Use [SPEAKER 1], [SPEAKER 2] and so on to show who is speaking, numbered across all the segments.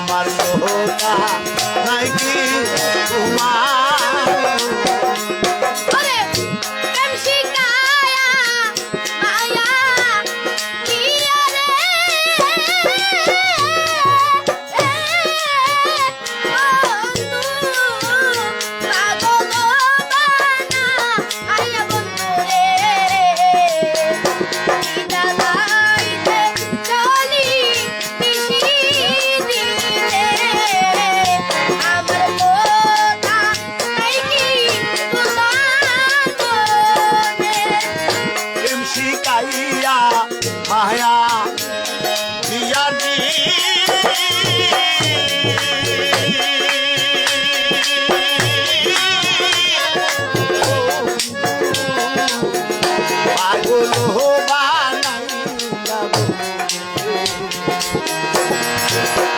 [SPEAKER 1] আমার লোকা নাই কি তোমার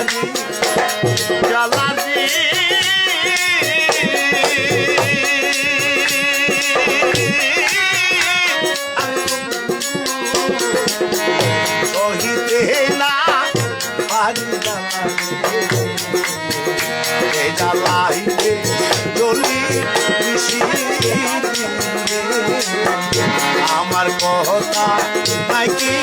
[SPEAKER 2] জালাজি জালাজি জ্বালাইবে জলি আমার কথা নাকি